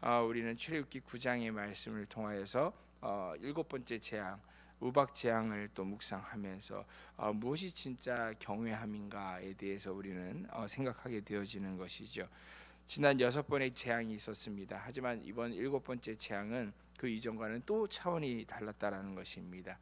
어, 우리는 출애굽기 9장의 말씀을 통하여서 어, 일곱 번째 재앙 우박 재앙을 또 묵상하면서 어, 무엇이 진짜 경외함인가에 대해서 우리는 어, 생각하게 되어지는 것이죠. 지난 여섯 번의 재앙이 있었습니다. 하지만 이번 일곱 번째 재앙은 그 이전과는 또 차원이 달랐다라는 것입니다.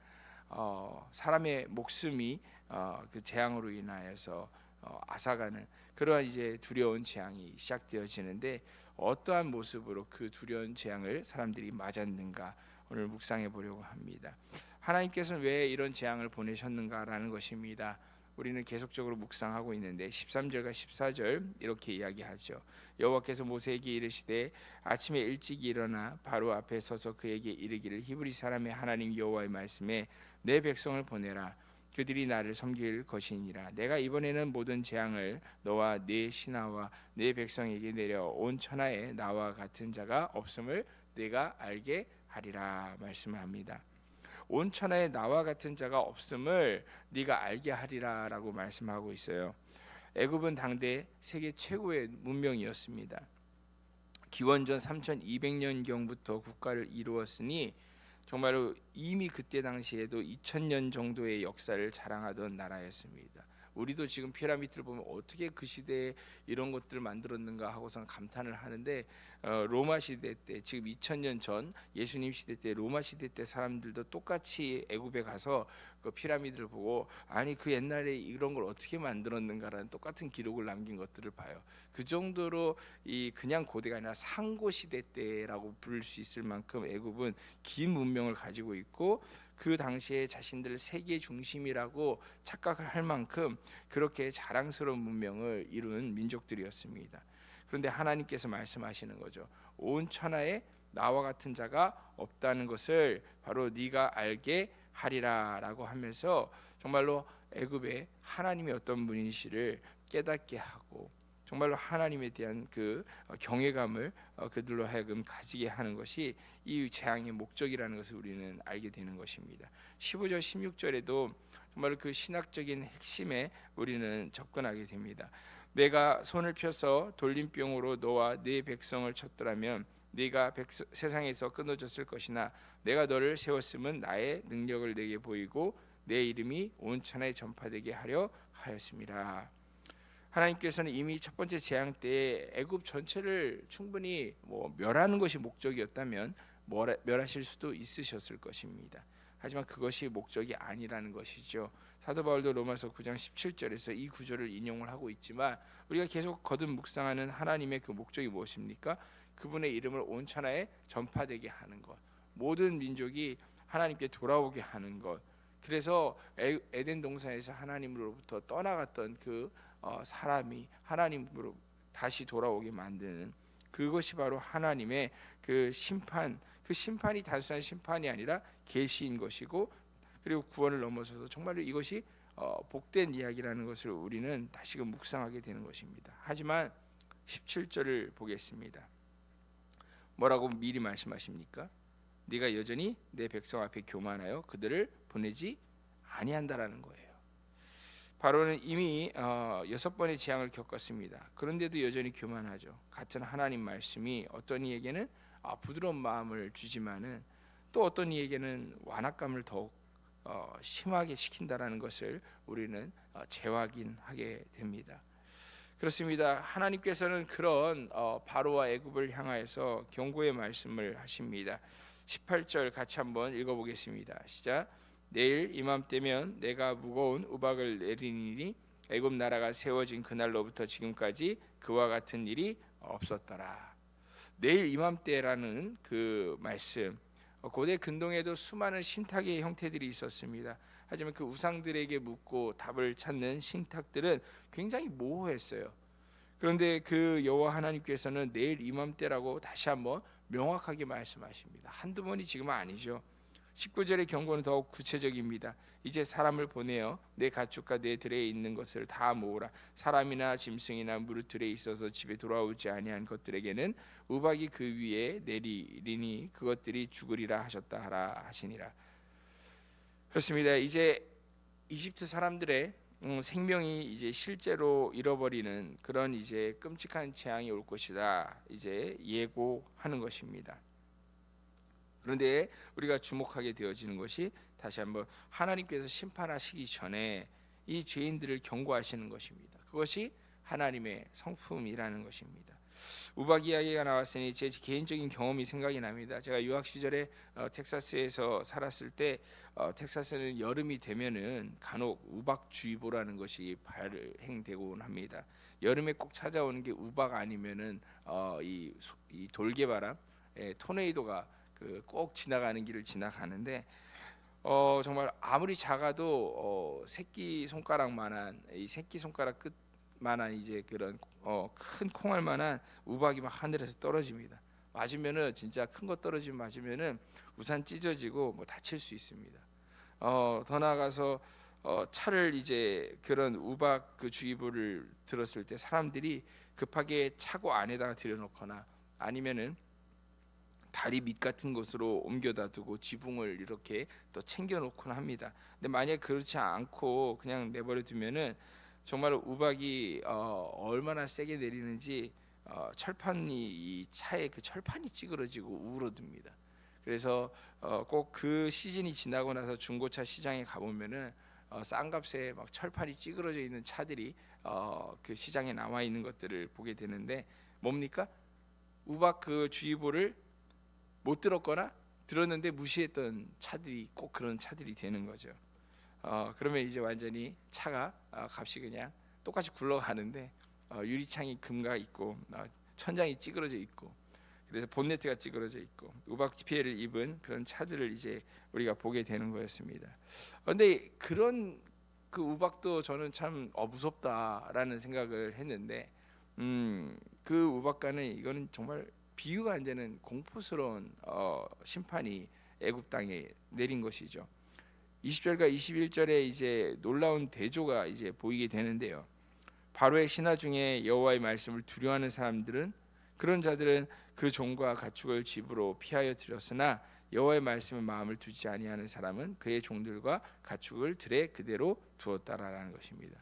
어, 사람의 목숨이 어, 그 재앙으로 인하여서 어, 앗아가는 그러한 이제 두려운 재앙이 시작되어지는데 어떠한 모습으로 그 두려운 재앙을 사람들이 맞았는가 오늘 묵상해 보려고 합니다. 하나님께서는 왜 이런 재앙을 보내셨는가라는 것입니다. 우리는 계속적으로 묵상하고 있는데 13절과 14절 이렇게 이야기하죠. 여호와께서 모세에게 이르시되 아침에 일찍 일어나 바로 앞에 서서 그에게 이르기를 히브리 사람의 하나님 여호와의 말씀에 내 백성을 보내라 그들이 나를 섬길 것이니라 내가 이번에는 모든 재앙을 너와 네 신하와 네 백성에게 내려 온 천하에 나와 같은 자가 없음을 내가 알게 하리라 말씀을 합니다. 온 천하에 나와 같은 자가 없음을 네가 알게 하리라라고 말씀하고 있어요. 애굽은 당대 세계 최고의 문명이었습니다. 기원전 3200년경부터 국가를 이루었으니 정말로 이미 그때 당시에도 2000년 정도의 역사를 자랑하던 나라였습니다. 우리도 지금 피라미드를 보면 어떻게 그 시대에 이런 것들을 만들었는가 하고선 감탄을 하는데 어, 로마 시대 때 지금 2000년 전 예수님 시대 때 로마 시대 때 사람들도 똑같이 애굽에 가서 그 피라미드를 보고 아니 그 옛날에 이런 걸 어떻게 만들었는가라는 똑같은 기록을 남긴 것들을 봐요. 그 정도로 이 그냥 고대가 아니라 상고 시대 때라고 부를 수 있을 만큼 애굽은 긴 문명을 가지고 있고 그 당시에 자신들을 세계 중심이라고 착각을 할 만큼 그렇게 자랑스러운 문명을 이룬 민족들이었습니다. 그런데 하나님께서 말씀하시는 거죠. 온 천하에 나와 같은 자가 없다는 것을 바로 네가 알게 하리라라고 하면서 정말로 애굽에 하나님이 어떤 분이시를 깨닫게 하고 정말로 하나님에 대한 그 경외감을 어, 그들로 하여금 가지게 하는 것이 이 재앙의 목적이라는 것을 우리는 알게 되는 것입니다. 15절 16절에도 정말 그 신학적인 핵심에 우리는 접근하게 됩니다. 내가 손을 펴서 돌림병으로 너와 네 백성을 쳤더라면 네가 백성, 세상에서 끊어졌을 것이나 내가 너를 세웠음은 나의 능력을 내게 보이고 내 이름이 온 천하에 전파되게 하려 하였습니다. 하나님께서는 이미 첫 번째 재앙 때 애굽 전체를 충분히 뭐 멸하는 것이 목적이었다면 멸하실 수도 있으셨을 것입니다. 하지만 그것이 목적이 아니라는 것이죠. 사도 바울도 로마서 9장 17절에서 이 구절을 인용을 하고 있지만 우리가 계속 거듭 묵상하는 하나님의 그 목적이 무엇입니까? 그분의 이름을 온 천하에 전파되게 하는 것. 모든 민족이 하나님께 돌아오게 하는 것. 그래서 에덴 동산에서 하나님으로부터 떠나갔던 그 어, 사람이 하나님으로 다시 돌아오게 만드는 그것이 바로 하나님의 그 심판, 그 심판이 단순한 심판이 아니라 계시인 것이고 그리고 구원을 넘어서서 정말로 이것이 어, 복된 이야기라는 것을 우리는 다시금 묵상하게 되는 것입니다. 하지만 17절을 보겠습니다. 뭐라고 미리 말씀하십니까? 네가 여전히 내 백성 앞에 교만하여 그들을 보내지 아니한다라는 거예요. 바로는 이미 어, 여섯 번의 재앙을 겪었습니다. 그런데도 여전히 교만하죠. 같은 하나님 말씀이 어떤 이에게는 아, 부드러운 마음을 주지만은 또 어떤 이에게는 완악감을 더욱 어, 심하게 시킨다라는 것을 우리는 어, 재확인하게 됩니다. 그렇습니다. 하나님께서는 그런 바로와 애굽을 향하여서 경고의 말씀을 하십니다. 18절 같이 한번 읽어보겠습니다. 시작. 내일 이맘때면 내가 무거운 우박을 내리니 애굽 나라가 세워진 그날로부터 지금까지 그와 같은 일이 없었더라. 내일 이맘때라는 그 말씀 고대 근동에도 수많은 신탁의 형태들이 있었습니다. 하지만 그 우상들에게 묻고 답을 찾는 신탁들은 굉장히 모호했어요. 그런데 그 여호와 하나님께서는 내일 이맘때라고 다시 한번 명확하게 말씀하십니다. 한두 번이 지금은 아니죠. 19절의 경고는 더욱 구체적입니다. 이제 사람을 보내어 내 가축과 내 들에 있는 것을 다 모으라. 사람이나 짐승이나 무릇 들에 있어서 집에 돌아오지 아니한 것들에게는 우박이 그 위에 내리리니 그것들이 죽으리라 하셨다 하라 하시니라. 그렇습니다. 이제 이집트 사람들의 음, 생명이 이제 실제로 잃어버리는 그런 이제 끔찍한 재앙이 올 것이다. 이제 예고하는 것입니다. 그런데 우리가 주목하게 되어지는 것이 다시 한번 하나님께서 심판하시기 전에 이 죄인들을 경고하시는 것입니다. 그것이 하나님의 성품이라는 것입니다. 우박 이야기가 나왔으니 제 개인적인 경험이 생각이 납니다. 제가 유학 시절에 어, 텍사스에서 살았을 때 어, 텍사스는 여름이 되면은 간혹 우박주의보라는 것이 발행되곤 합니다. 여름에 꼭 찾아오는 게 우박 아니면은 어, 이, 소- 이 돌개바람, 예, 토네이도가 그 꼭 지나가는 길을 지나가는데 어, 정말 아무리 작아도 어, 새끼 손가락만한 이 새끼 손가락 끝만한 이제 그런 어, 큰 콩알만한 우박이 막 하늘에서 떨어집니다. 맞으면은 진짜 큰 거 떨어지면 맞으면은 우산 찢어지고 뭐 다칠 수 있습니다. 어, 더 나아가서 어, 차를 이제 그런 우박 그 주의보를 들었을 때 사람들이 급하게 차고 안에다가 들여놓거나 아니면은 다리 밑 같은 곳으로 옮겨다 두고 지붕을 이렇게 또 챙겨 놓곤 합니다. 근데 만약 그렇지 않고 그냥 내버려 두면은 정말 우박이 어, 얼마나 세게 내리는지 어, 철판이 이 차에 그 철판이 찌그러지고 우러듭니다. 그래서 어, 꼭 그 시즌이 지나고 나서 중고차 시장에 가보면은 어, 싼 값에 막 철판이 찌그러져 있는 차들이 어, 그 시장에 나와 있는 것들을 보게 되는데 뭡니까? 우박 그 주의보를 못 들었거나 들었는데 무시했던 차들이 꼭 그런 차들이 되는 거죠. 어, 그러면 이제 완전히 차가 어, 값이 그냥 똑같이 굴러가는데 어, 유리창이 금가 있고 어, 천장이 찌그러져 있고 그래서 본네트가 찌그러져 있고 우박 피해를 입은 그런 차들을 이제 우리가 보게 되는 거였습니다. 그런데 그런 그 우박도 저는 참 어, 무섭다라는 생각을 했는데 음, 그 우박과는 이거는 정말 비유가 안 되는 공포스러운 어, 심판이 애굽 땅에 내린 것이죠. 20절과 21절에 이제 놀라운 대조가 이제 보이게 되는데요. 바로의 신하 중에 여호와의 말씀을 두려워하는 사람들은 그런 자들은 그 종과 가축을 집으로 피하여 들였으나 여호와의 말씀에 마음을 두지 아니하는 사람은 그의 종들과 가축을 들에 그대로 두었다라는 것입니다.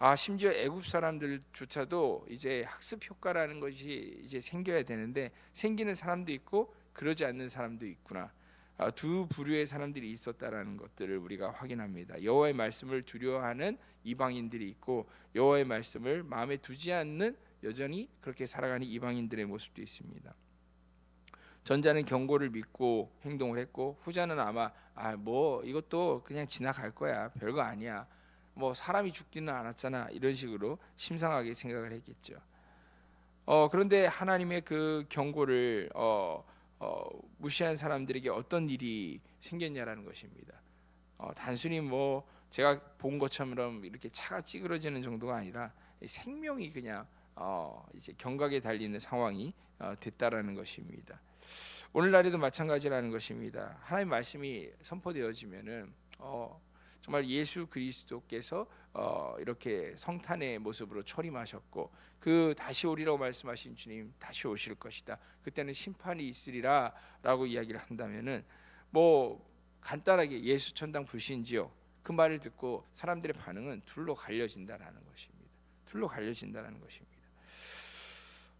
아 심지어 애굽 사람들조차도 이제 학습 효과라는 것이 이제 생겨야 되는데 생기는 사람도 있고 그러지 않는 사람도 있구나. 아, 두 부류의 사람들이 있었다라는 것들을 우리가 확인합니다. 여호와의 말씀을 두려워하는 이방인들이 있고 여호와의 말씀을 마음에 두지 않는 여전히 그렇게 살아가는 이방인들의 모습도 있습니다. 전자는 경고를 믿고 행동을 했고 후자는 아마 아 뭐 이것도 그냥 지나갈 거야 별거 아니야 뭐 사람이 죽지는 않았잖아 이런 식으로 심상하게 생각을 했겠죠. 어 그런데 하나님의 그 경고를 어, 어, 무시한 사람들에게 어떤 일이 생겼냐라는 것입니다. 어, 단순히 뭐 제가 본 것처럼 이렇게 차가 찌그러지는 정도가 아니라 생명이 그냥 어, 이제 경각에 달리는 상황이 어, 됐다라는 것입니다. 오늘날에도 마찬가지라는 것입니다. 하나님 말씀이 선포되어지면은 어, 정말 예수 그리스도께서 어, 이렇게 성탄의 모습으로 초림하셨고 그 다시 오리라고 말씀하신 주님 다시 오실 것이다. 그때는 심판이 있으리라라고 이야기를 한다면은 뭐 간단하게 예수 천당 불신지요. 그 말을 듣고 사람들의 반응은 둘로 갈려진다라는 것입니다. 둘로 갈려진다라는 것입니다.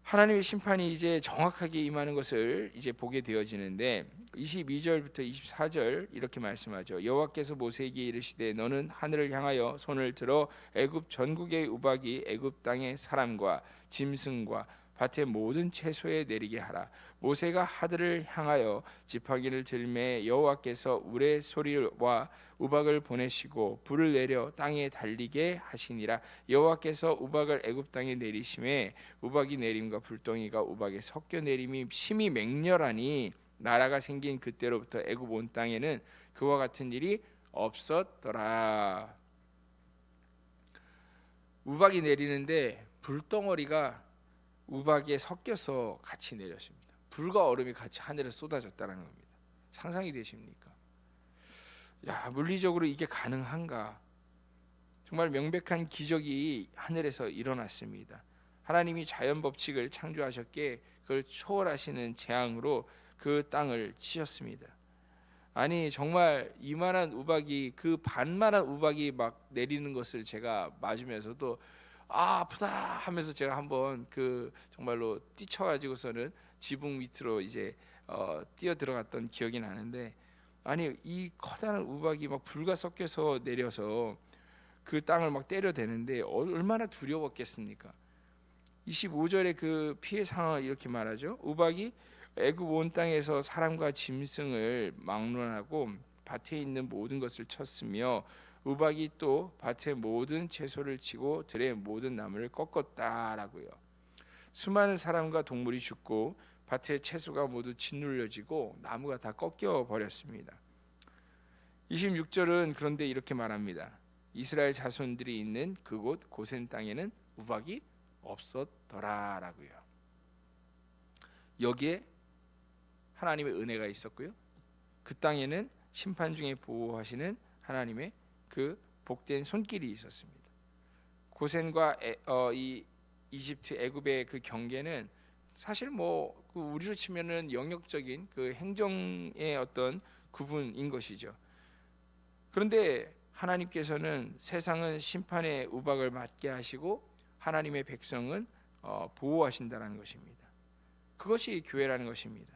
하나님의 심판이 이제 정확하게 임하는 것을 이제 보게 되어지는데 22절부터 24절 이렇게 말씀하죠. 여호와께서 모세에게 이르시되 너는 하늘을 향하여 손을 들어 애굽 전국의 우박이 애굽 땅의 사람과 짐승과 밭의 모든 채소에 내리게 하라. 모세가 하늘을 향하여 지팡이를 들매 여호와께서 우레 소리와 우박을 보내시고 불을 내려 땅에 달리게 하시니라. 여호와께서 우박을 애굽 땅에 내리심에 우박이 내림과 불덩이가 우박에 섞여 내림이 심히 맹렬하니 나라가 생긴 그때로부터 애굽 온 땅에는 그와 같은 일이 없었더라. 우박이 내리는데 불덩어리가 우박에 섞여서 같이 내렸습니다. 불과 얼음이 같이 하늘에 쏟아졌다는 겁니다. 상상이 되십니까? 야 물리적으로 이게 가능한가? 정말 명백한 기적이 하늘에서 일어났습니다. 하나님이 자연 법칙을 창조하셨기에 그걸 초월하시는 재앙으로 그 땅을 치셨습니다. 아니 정말 이만한 우박이 그 반만한 우박이 막 내리는 것을 제가 맞으면서도 아 아프다 하면서 제가 한번 그 정말로 뛰쳐가지고서는 지붕 밑으로 이제 어, 뛰어 들어갔던 기억이 나는데 아니 이 커다란 우박이 막 불과 섞여서 내려서 그 땅을 막 때려대는데 얼마나 두려웠겠습니까? 25절에 그 피해 상황을 이렇게 말하죠. 우박이 애굽 온 땅에서 사람과 짐승을 막론하고 밭에 있는 모든 것을 쳤으며 우박이 또 밭의 모든 채소를 치고 들의 모든 나무를 꺾었다라고요. 수많은 사람과 동물이 죽고 밭의 채소가 모두 짓눌려지고 나무가 다 꺾여 버렸습니다. 26절은 그런데 이렇게 말합니다. 이스라엘 자손들이 있는 그곳 고센 땅에는 우박이 없었더라라고요. 여기에 하나님의 은혜가 있었고요. 그 땅에는 심판 중에 보호하시는 하나님의 그 복된 손길이 있었습니다. 고센과 에, 어, 이 이집트 애굽의 그 경계는 사실 뭐 그 우리로 치면은 영역적인 그 행정의 어떤 구분인 것이죠. 그런데 하나님께서는 세상은 심판의 우박을 맞게 하시고 하나님의 백성은 어, 보호하신다는 것입니다. 그것이 교회라는 것입니다.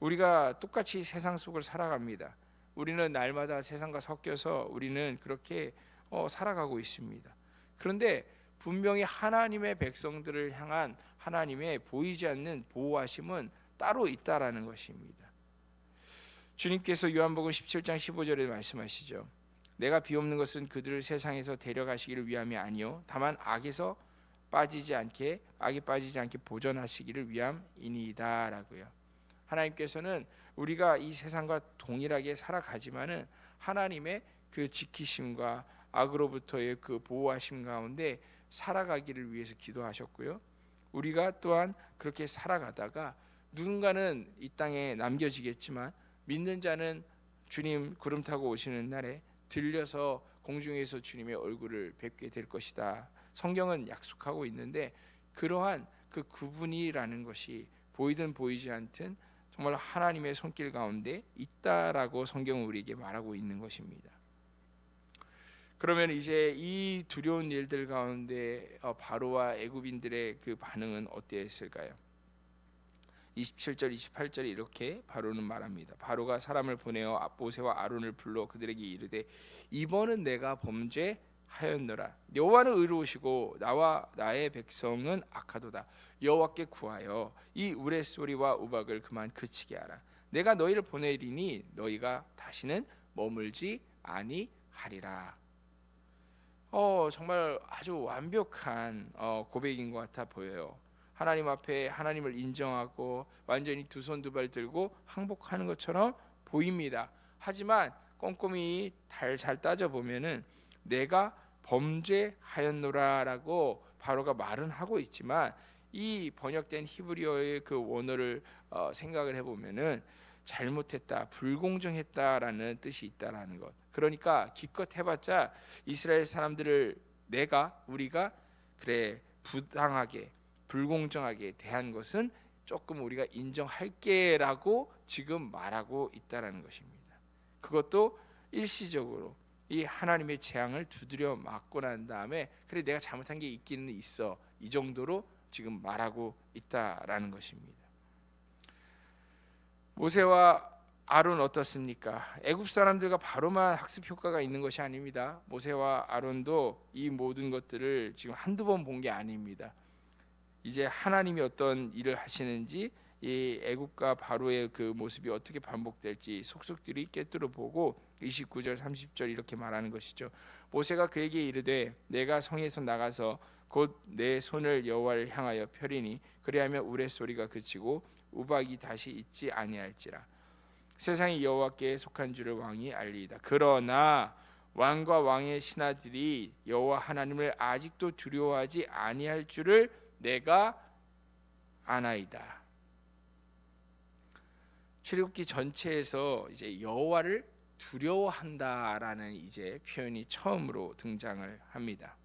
우리가 똑같이 세상 속을 살아갑니다. 우리는 날마다 세상과 섞여서 우리는 그렇게 어, 살아가고 있습니다. 그런데 분명히 하나님의 백성들을 향한 하나님의 보이지 않는 보호하심은 따로 있다라는 것입니다. 주님께서 요한복음 17장 15절에 말씀하시죠. 내가 비옵는 것은 그들을 세상에서 데려가시기를 위함이 아니요 다만 악에서 빠지지 않게 악에 빠지지 않게 보존하시기를 위함이니이다라고요. 하나님께서는 우리가 이 세상과 동일하게 살아가지만은 하나님의 그 지키심과 악으로부터의 그 보호하심 가운데 살아가기를 위해서 기도하셨고요. 우리가 또한 그렇게 살아가다가 누군가는 이 땅에 남겨지겠지만 믿는 자는 주님 구름 타고 오시는 날에 들려서 공중에서 주님의 얼굴을 뵙게 될 것이다. 성경은 약속하고 있는데 그러한 그 구분이라는 것이 보이든 보이지 않든 정말 하나님의 손길 가운데 있다라고 성경은 우리에게 말하고 있는 것입니다. 그러면 이제 이 두려운 일들 가운데 어, 바로와 애굽인들의 그 반응은 어땠을까요? 27절 28절에 이렇게 바로는 말합니다. 바로가 사람을 보내어 모세와 아론을 불러 그들에게 이르되 이번은 내가 범죄 하였노라. 여호와는 의로우시고 나와 나의 백성은 악하도다. 여호와께 구하여 이 우레소리와 우박을 그만 그치게 하라. 내가 너희를 보내리니 너희가 다시는 머물지 아니하리라. 어 정말 아주 완벽한 어, 고백인 것 같아 보여요. 하나님 앞에 하나님을 인정하고 완전히 두 손 두 발 들고 항복하는 것처럼 보입니다. 하지만 꼼꼼히 잘 따져 보면은 내가 범죄하였노라라고 바로가 말은 하고 있지만 이 번역된 히브리어의 그 원어를 어, 생각을 해보면은 잘못했다, 불공정했다라는 뜻이 있다라는 것. 그러니까 기껏 해봤자 이스라엘 사람들을 내가 우리가 그래 부당하게 불공정하게 대한 것은 조금 우리가 인정할게라고 지금 말하고 있다라는 것입니다. 그것도 일시적으로 이 하나님의 재앙을 두드려 맞고 난 다음에 그래 내가 잘못한 게 있기는 있어 이 정도로 지금 말하고 있다라는 것입니다. 모세와 아론 어떻습니까? 애굽 사람들과 바로만 학습 효과가 있는 것이 아닙니다. 모세와 아론도 이 모든 것들을 지금 한두 번 본 게 아닙니다. 이제 하나님이 어떤 일을 하시는지 이 애굽과 바로의 그 모습이 어떻게 반복될지 속속들이 깨뜨려 보고 29절 30절 이렇게 말하는 것이죠. 모세가 그에게 이르되 내가 성에서 나가서 곧 내 손을 여호와를 향하여 펴리니 그리하면 우레 소리가 그치고 우박이 다시 있지 아니할지라 세상이 여호와께 속한 줄을 왕이 알리이다. 그러나 왕과 왕의 신하들이 여호와 하나님을 아직도 두려워하지 아니할 줄을 내가 아나이다. 출애굽기 전체에서 이제 여호와를 두려워한다라는 이제 표현이 처음으로 등장을 합니다.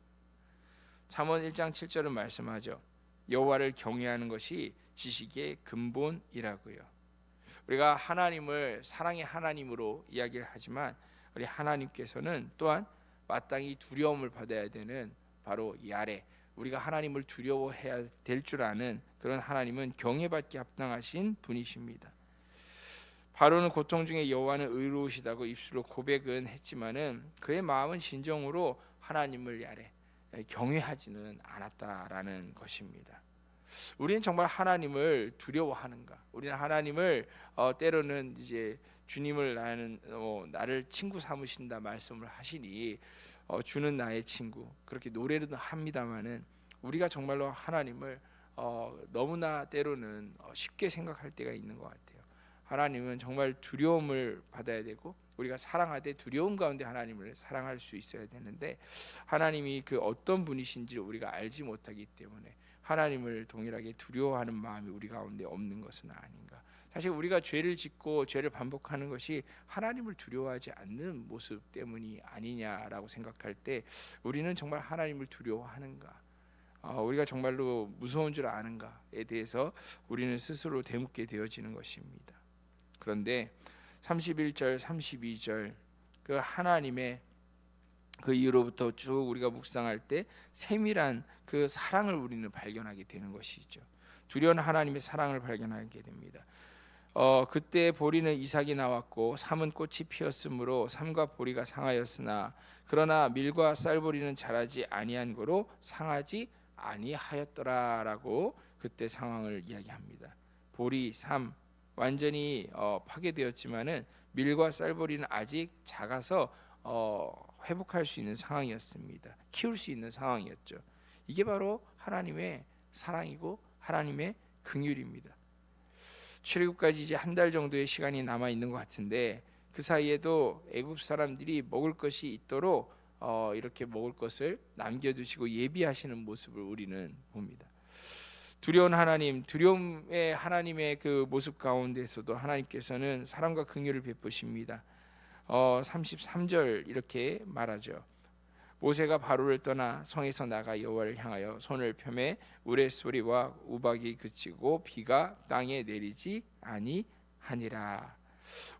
잠언 1장 7절은 말씀하죠. 여호와를 경외하는 것이 지식의 근본이라고요. 우리가 하나님을 사랑의 하나님으로 이야기를 하지만 우리 하나님께서는 또한 마땅히 두려움을 받아야 되는 바로 이 아래 우리가 하나님을 두려워해야 될 줄 아는 그런 하나님은 경외받기 합당하신 분이십니다. 바로는 고통 중에 여호와는 의로우시다고 입술로 고백은 했지만은 그의 마음은 진정으로 하나님을 야래 경외하지는 않았다라는 것입니다. 우리는 정말 하나님을 두려워하는가? 우리는 하나님을 어, 때로는 이제 주님을 나는 어, 나를 친구 삼으신다 말씀을 하시니 어, 주는 나의 친구 그렇게 노래는 합니다마는 우리가 정말로 하나님을 어, 너무나 때로는 어, 쉽게 생각할 때가 있는 것 같아요. 하나님은 정말 두려움을 받아야 되고 우리가 사랑하되 두려움 가운데 하나님을 사랑할 수 있어야 되는데 하나님이 그 어떤 분이신지를 우리가 알지 못하기 때문에 하나님을 동일하게 두려워하는 마음이 우리 가운데 없는 것은 아닌가. 사실 우리가 죄를 짓고 죄를 반복하는 것이 하나님을 두려워하지 않는 모습 때문이 아니냐라고 생각할 때 우리는 정말 하나님을 두려워하는가? 어, 우리가 정말로 무서운 줄 아는가에 대해서 우리는 스스로 되묻게 되어지는 것입니다. 그런데 31절, 32절 그 하나님의 그 이후로부터 쭉 우리가 묵상할 때 세밀한 그 사랑을 우리는 발견하게 되는 것이죠. 두려운 하나님의 사랑을 발견하게 됩니다. 어 그때 보리는 이삭이 나왔고 삼은 꽃이 피었으므로 삼과 보리가 상하였으나 그러나 밀과 쌀보리는 자라지 아니한 거로 상하지 아니하였더라라고 그때 상황을 이야기합니다. 보리 삼 완전히 어, 파괴되었지만은 밀과 쌀보리는 아직 작아서 어, 회복할 수 있는 상황이었습니다. 키울 수 있는 상황이었죠. 이게 바로 하나님의 사랑이고 하나님의 긍휼입니다. 출애굽까지 이제 한 달 정도의 시간이 남아 있는 것 같은데 그 사이에도 애굽 사람들이 먹을 것이 있도록 어, 이렇게 먹을 것을 남겨두시고 예비하시는 모습을 우리는 봅니다. 두려운 하나님, 두려움의 하나님의 그 모습 가운데서도 하나님께서는 사랑과 긍휼을 베푸십니다. 어, 33절 이렇게 말하죠. 모세가 바로를 떠나 성에서 나가 여호와를 향하여 손을 펴매 우레 소리와 우박이 그치고 비가 땅에 내리지 아니하니라.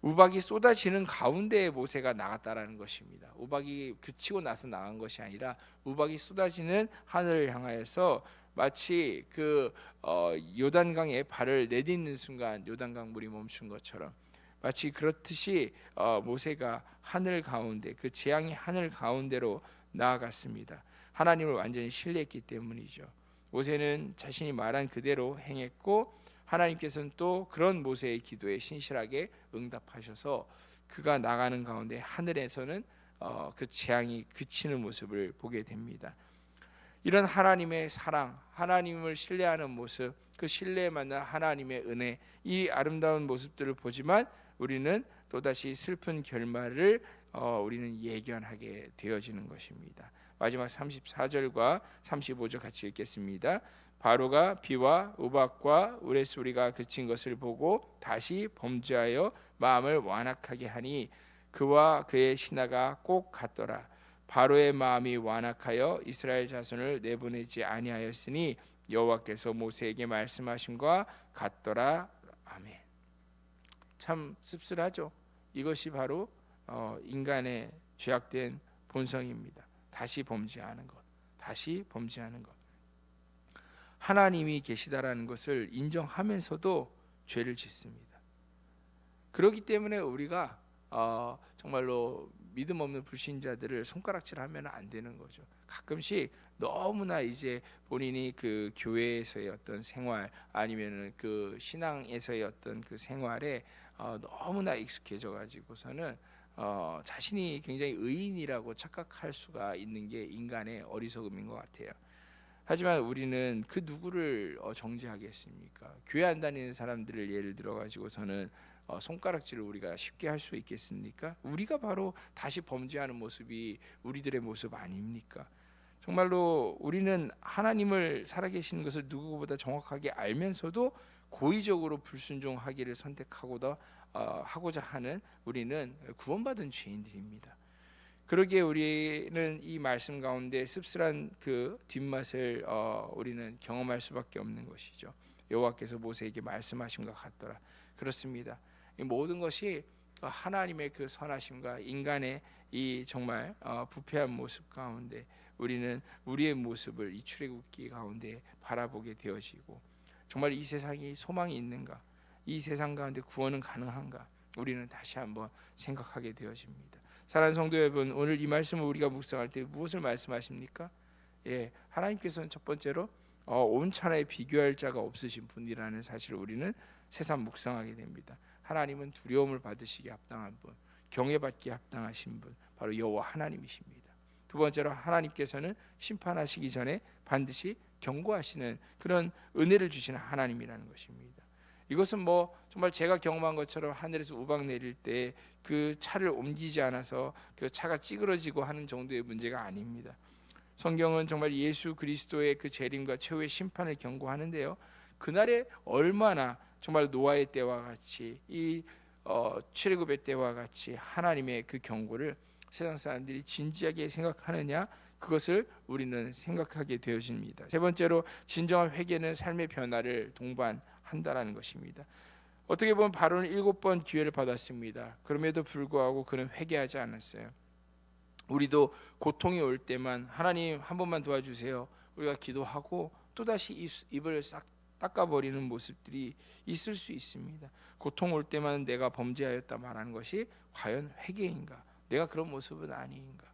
우박이 쏟아지는 가운데 모세가 나갔다라는 것입니다. 우박이 그치고 나서 나간 것이 아니라 우박이 쏟아지는 하늘을 향하여서 마치 그 어, 요단강에 발을 내딛는 순간 요단강 물이 멈춘 것처럼 마치 그렇듯이 어, 모세가 하늘 가운데 그 재앙이 하늘 가운데로 나아갔습니다. 하나님을 완전히 신뢰했기 때문이죠. 모세는 자신이 말한 그대로 행했고 하나님께서는 또 그런 모세의 기도에 신실하게 응답하셔서 그가 나가는 가운데 하늘에서는 어, 그 재앙이 그치는 모습을 보게 됩니다. 이런 하나님의 사랑, 하나님을 신뢰하는 모습, 그 신뢰에 맞는 하나님의 은혜, 이 아름다운 모습들을 보지만 우리는 또다시 슬픈 결말을 어, 우리는 예견하게 되어지는 것입니다. 마지막 34절과 35절 같이 읽겠습니다. 바로가 비와 우박과 우레소리가 그친 것을 보고 다시 범죄하여 마음을 완악하게 하니 그와 그의 신하가 꼭 같더라. 바로의 마음이 완악하여 이스라엘 자손을 내보내지 아니하였으니 여호와께서 모세에게 말씀하심과 같더라. 아멘. 참 씁쓸하죠. 이것이 바로 어, 인간의 죄악된 본성입니다. 다시 범죄하는 것, 다시 범죄하는 것. 하나님이 계시다라는 것을 인정하면서도 죄를 짓습니다. 그렇기 때문에 우리가 어, 정말로 믿음 없는 불신자들을 손가락질하면 안 되는 거죠. 가끔씩 너무나 이제 본인이 그 교회에서의 어떤 생활 아니면은 그 신앙에서의 어떤 그 생활에 어, 너무나 익숙해져 가지고서는 어, 자신이 굉장히 의인이라고 착각할 수가 있는 게 인간의 어리석음인 것 같아요. 하지만 우리는 그 누구를 어, 정죄하겠습니까? 교회 안 다니는 사람들을 예를 들어 가지고서는 어, 손가락질을 우리가 쉽게 할 수 있겠습니까? 우리가 바로 다시 범죄하는 모습이 우리들의 모습 아닙니까? 정말로 우리는 하나님을 살아계시는 것을 누구보다 정확하게 알면서도 고의적으로 불순종하기를 선택하고다 어, 하고자 하는 우리는 구원받은 죄인들입니다. 그러기에 우리는 이 말씀 가운데 씁쓸한 그 뒷맛을 어, 우리는 경험할 수밖에 없는 것이죠. 여호와께서 모세에게 말씀하신 것 같더라. 그렇습니다. 이 모든 것이 그 하나님의 그 선하심과 인간의 이 정말 어, 부패한 모습 가운데 우리는 우리의 모습을 이 출애굽기 가운데 바라보게 되어지고 정말 이 세상이 소망이 있는가? 이 세상 가운데 구원은 가능한가? 우리는 다시 한번 생각하게 되어집니다. 사랑하는 성도 여러분, 오늘 이 말씀을 우리가 묵상할 때 무엇을 말씀하십니까? 예, 하나님께서는 첫 번째로 어, 온천하에 비교할 자가 없으신 분이라는 사실을 우리는 새삼 묵상하게 됩니다. 하나님은 두려움을 받으시기 합당한 분, 경외받기 합당하신 분, 바로 여호와 하나님이십니다. 두 번째로 하나님께서는 심판하시기 전에 반드시 경고하시는 그런 은혜를 주시는 하나님이라는 것입니다. 이것은 뭐 정말 제가 경험한 것처럼 하늘에서 우박 내릴 때 그 차를 옮기지 않아서 그 차가 찌그러지고 하는 정도의 문제가 아닙니다. 성경은 정말 예수 그리스도의 그 재림과 최후의 심판을 경고하는데요. 그날에 얼마나 정말 노아의 때와 같이 이 어, 출애굽의 때와 같이 하나님의 그 경고를 세상 사람들이 진지하게 생각하느냐 그것을 우리는 생각하게 되어집니다. 세 번째로 진정한 회개는 삶의 변화를 동반한다라는 것입니다. 어떻게 보면 바로는 일곱 번 기회를 받았습니다. 그럼에도 불구하고 그는 회개하지 않았어요. 우리도 고통이 올 때만 하나님 한 번만 도와주세요. 우리가 기도하고 또 다시 입을 싹 닦아버리는 모습들이 있을 수 있습니다. 고통 올 때만 내가 범죄하였다 말하는 것이 과연 회개인가? 내가 그런 모습은 아닌가?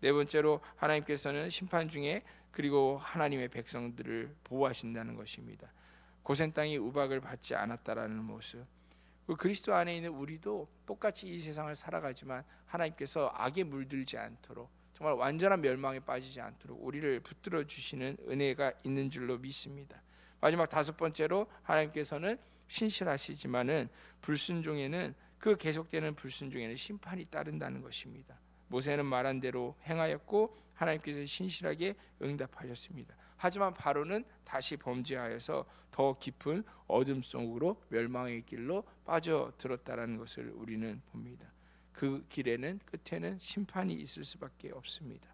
네 번째로 하나님께서는 심판 중에 그리고 하나님의 백성들을 보호하신다는 것입니다. 고센 땅이 우박을 받지 않았다라는 모습. 그 그리스도 안에 있는 우리도 똑같이 이 세상을 살아가지만 하나님께서 악에 물들지 않도록 정말 완전한 멸망에 빠지지 않도록 우리를 붙들어 주시는 은혜가 있는 줄로 믿습니다. 마지막 다섯 번째로 하나님께서는 신실하시지만은 불순종에는 그 계속되는 불순종에는 심판이 따른다는 것입니다. 모세는 말한 대로 행하였고 하나님께서 신실하게 응답하셨습니다. 하지만 바로는 다시 범죄하여서 더 깊은 어둠 속으로 멸망의 길로 빠져들었다라는 것을 우리는 봅니다. 그 길에는 끝에는 심판이 있을 수밖에 없습니다.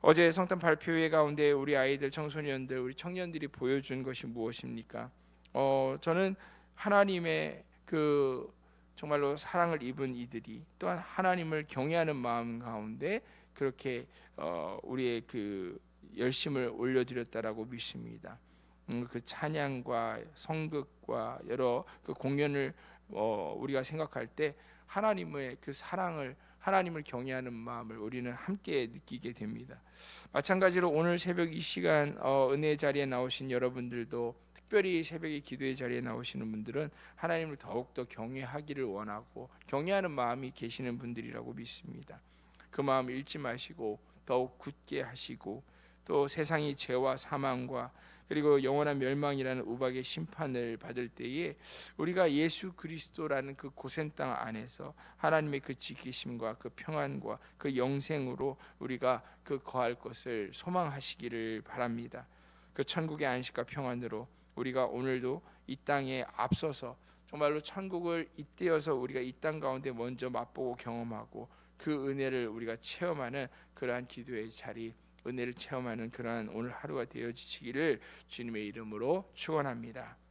어제 성탄 발표회 가운데 우리 아이들, 청소년들, 우리 청년들이 보여준 것이 무엇입니까? 어, 저는 하나님의 그 정말로 사랑을 입은 이들이 또한 하나님을 경외하는 마음 가운데 그렇게 어, 우리의 그 열심을 올려드렸다라고 믿습니다. 음, 그 찬양과 성극과 여러 그 공연을 어, 우리가 생각할 때 하나님의 그 사랑을 하나님을 경외하는 마음을 우리는 함께 느끼게 됩니다. 마찬가지로 오늘 새벽 이 시간 어, 은혜 자리에 나오신 여러분들도 특별히 새벽에 기도의 자리에 나오시는 분들은 하나님을 더욱 더 경외하기를 원하고 경외하는 마음이 계시는 분들이라고 믿습니다. 그 마음 잃지 마시고 더욱 굳게 하시고 또 세상이 죄와 사망과 그리고 영원한 멸망이라는 우박의 심판을 받을 때에 우리가 예수 그리스도라는 그 고센 땅 안에서 하나님의 그 지키심과 그 평안과 그 영생으로 우리가 그 거할 것을 소망하시기를 바랍니다. 그 천국의 안식과 평안으로 우리가 오늘도 이 땅에 앞서서 정말로 천국을 잇대어서 우리가 이 땅 가운데 먼저 맛보고 경험하고 그 은혜를 우리가 체험하는 그러한 기도의 자리 은혜를 체험하는 그러한 오늘 하루가 되어지시기를 주님의 이름으로 축원합니다.